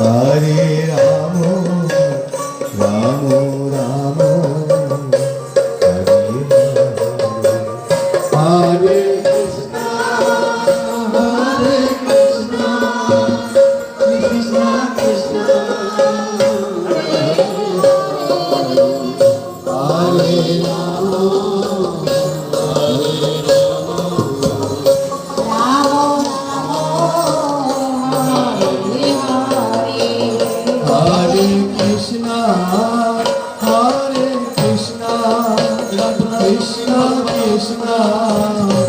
Hare Krishna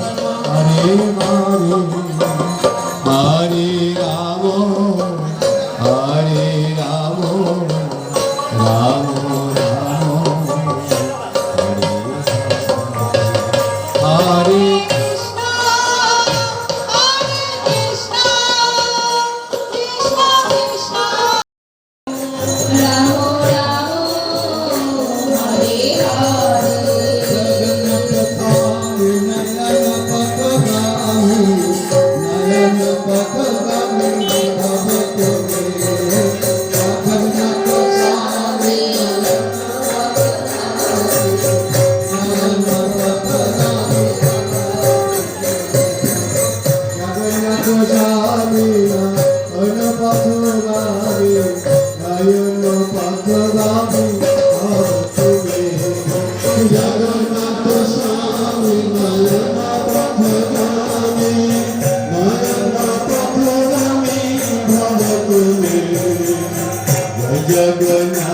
Yagana,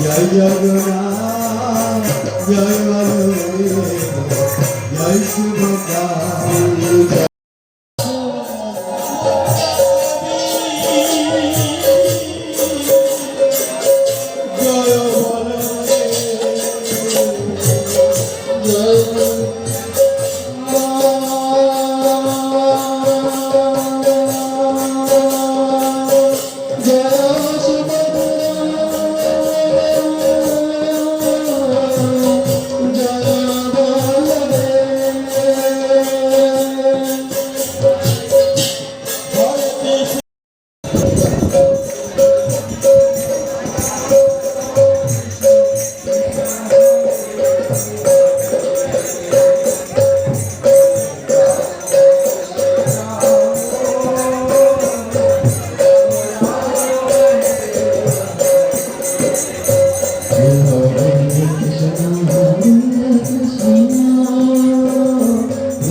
Jai Yagana, Jai Valeva, Jai Subhadra. Jai Valeva, Jai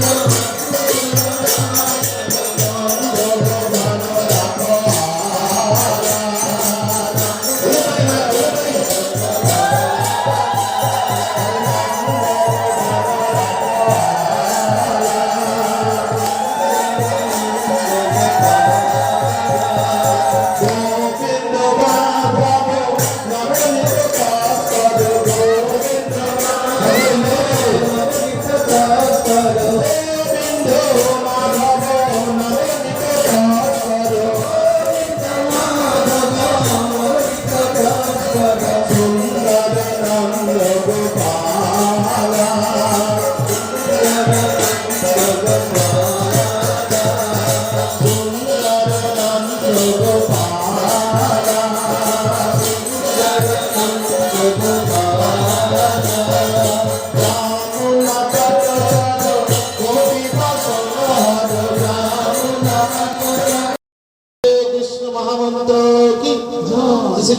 love.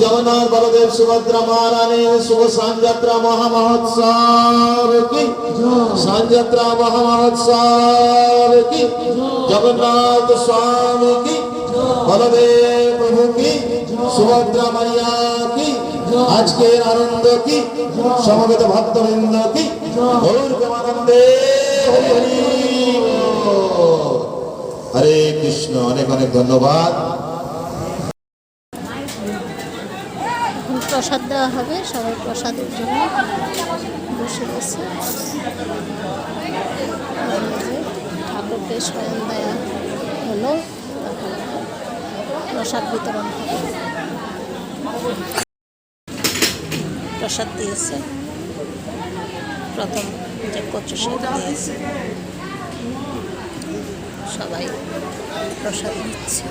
Jagannath Baladev, Subhadra মহারানীর শুভ সানযাত্রা, মহামহোৎসব কি? সানযাত্রা, মহামহোৎসব কি? জগন্নাথ স্বামী কি? বলদেব প্রভু কি? সুভদ্রা মাইয়া কি? আজকের আনন্দ কি? সমবেত ভক্তবৃন্দ কি? হরে কৃষ্ণ, অনেক অনেক ধন্যবাদ। প্রসাদ দেওয়া হবে। সবাই প্রসাদের জন্য বসে গেছে। ঠাকুরকে স্বয়ং দেওয়া হলো। প্রসাদ বিতরণ হবে। প্রসাদ দিয়েছে। প্রথম যে কচু শাক দিয়েছে। সবাই প্রসাদ দিচ্ছে